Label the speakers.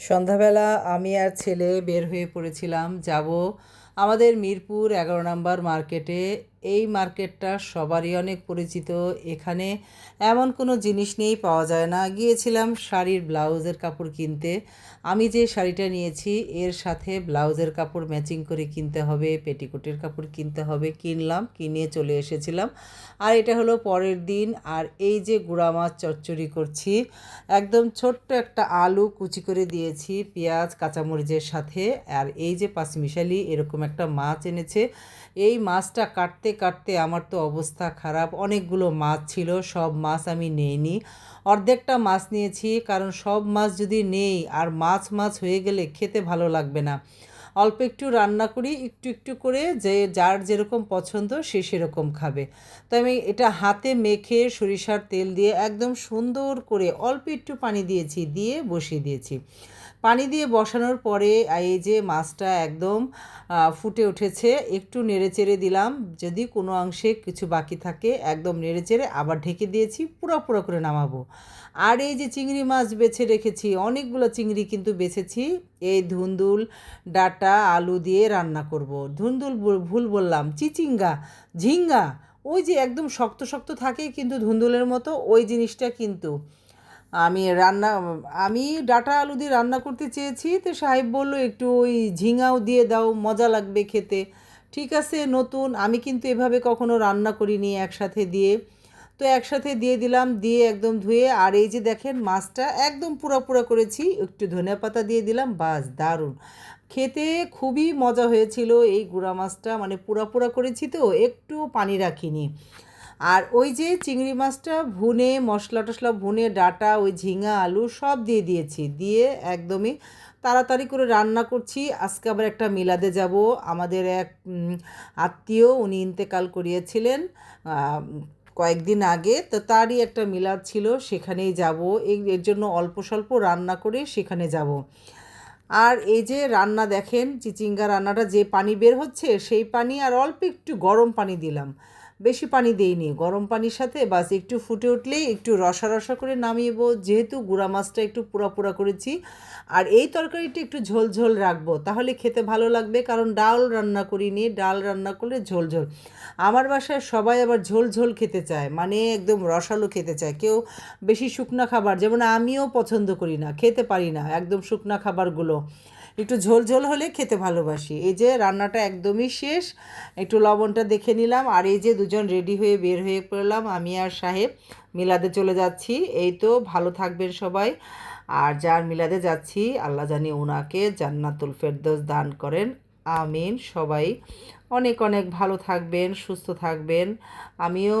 Speaker 1: সন্ধ্যাবেলা আমি আর ছেলে বের হয়ে পড়েছিলাম যাব আমাদের মিরপুর এগারো নম্বর মার্কেটে এই মার্কেটটা সবারই অনেক পরিচিত। এখানে এমন কোনো জিনিস নেই, পাওয়া যায় না। গিয়েছিলাম শাড়ির ব্লাউজের কাপড় কিনতে। আমি যে শাড়িটা নিয়েছি, এর সাথে ব্লাউজের কাপড় ম্যাচিং করে কিনতে হবে, পেটিকোটের কাপড় কিনতে হবে। কিনলাম, কিনে চলে এসেছিলাম। আর এটা হলো পরের দিন। আর এই যে গুঁড়া মাছ চচ্চড়ি করছি, একদম ছোট্ট একটা আলু কুচি করে দিয়েছি, পেঁয়াজ, কাঁচামরিচের সাথে। আর এই যে পাঁচমিশালি এরকম একটা মাছ এনেছে। এই মাছটা কাটতে কাটতে আমার তো অবস্থা খারাপ। অনেকগুলো মাছ ছিল, সব মাছ আমি নেইনি। অর্ধেকটা মাছ নিয়েছি, কারণ সব মাছ যদি নেই আর মাছ মাছ হয়ে গেলে খেতে ভালো লাগবে না। অল্প একটু রান্না করি, একটু একটু করে যে যার যেরকম পছন্দ সে সেরকম খাবে। তো আমি এটা হাতে মেখে সরিষার তেল দিয়ে একদম সুন্দর করে অল্প একটু পানি দিয়েছি, দিয়ে বসিয়ে দিয়েছি। পানি দিয়ে বসানোর পরে এই যে মাছটা একদম ফুটে উঠেছে, একটু নেড়ে চেড়ে দিলাম। যদি কোনো অংশে কিছু বাকি থাকে, একদম নেড়ে চেড়ে আবার ঢেকে দিয়েছি, পুরো পুরো করে নামাবো। আর এই যে চিংড়ি মাছ বেছে রেখেছি, অনেকগুলো চিংড়ি কিন্তু বেছেছি। এই ধুন্দুল ডাটা আলু দিয়ে রান্না করব। ধুন্দুল ভুল বললাম। চিচিঙ্গা, ঝিঙ্গা, ওই যে একদম শক্ত শক্ত থাকে কিন্তু ধুন্দুলের মতো, ওই জিনিসটা কিন্তু। আমি রান্না, আমি ডাটা আলু দিয়ে রান্না করতে চেয়েছি, তো সাহেব বলল, একটু ওই ঝিঙাও দিয়ে দাও, মজা লাগবে খেতে। ঠিক আছে, নতুন, আমি কিন্তু এভাবে কখনো রান্না করিনি একসাথে দিয়ে। তো একসাথে দিয়ে দিলাম, দিয়ে একদম ধুয়ে, আর এই যে দেখেন মাছটা একদম পুরা পুরা করেছি, একটু ধনে পাতা দিয়ে দিলাম, বাস দারুণ। খেতে খুবই মজা হয়েছিল এই গুঁড়া মাছটা মানে পুরা পুরা করেছি তো, একটু পানি রাখিনি। আর ওই যে চিংড়ি মাছটা ভুনে, মশলা টশলা ভুনে, ডাটা, ওই ঝিঙা, আলু সব দিয়ে দিয়েছি, দিয়ে একদমই তাড়াতাড়ি করে রান্না করছি। আজকে আবার একটা মিলাদে যাব। আমাদের এক আত্মীয় উনি ইন্তেকাল করিয়েছিলেন কয়েকদিন আগে, তো তারই একটা মিলাদ ছিল, সেখানেই যাব। এর জন্য অল্প স্বল্প রান্না করে সেখানে যাব। আর এই যে রান্না দেখেন, চিচিঙ্গা রান্নাটা যে পানি বের হচ্ছে, সেই পানি আর অল্প একটু গরম পানি দিলাম। বেশি পানি দেইনি। গরম পানির সাথে বাস একটু ফুটে উঠলেই একটু রসা রসা করে নামিয়েবো। যেহেতু গুঁড়া মাছটা একটু পুরা পুরা করেছি। আর এই তরকারিটা একটু ঝোল ঝোল রাখব। তাহলে খেতে ভালো লাগবে কারণ ডাল রান্না করিনি। ডাল রান্না করলে ঝোল ঝোল আমার বাসায় সবাই আবার ঝোল ঝোল খেতে চায়। মানে একদম রসালো খেতে চায়। কেউ বেশি শুকনা খাবার, যেমন আমিও পছন্দ করি না, খেতে পারি না একদম শুকনা খাবারগুলো। একটু ঝোল ঝোল হলে খেতে ভালোবাসি। এই যে রান্নাটা একদমই শেষ, একটু লবণটা দেখে নিলাম, আর এই যে দুজন রেডি হয়ে বের হয়ে পড়লাম, আমি আর সাহেব মিলাদে চলে যাচ্ছি। এই তো, ভালো থাকবেন সবাই। আর যার মিলাদে যাচ্ছি, আল্লাহ জানি ওনাকে জান্নাতুল ফেরদোস দান করেন। আমিন সবাই। অনেক অনেক ভালো থাকবেন, সুস্থ থাকবেন। আমিও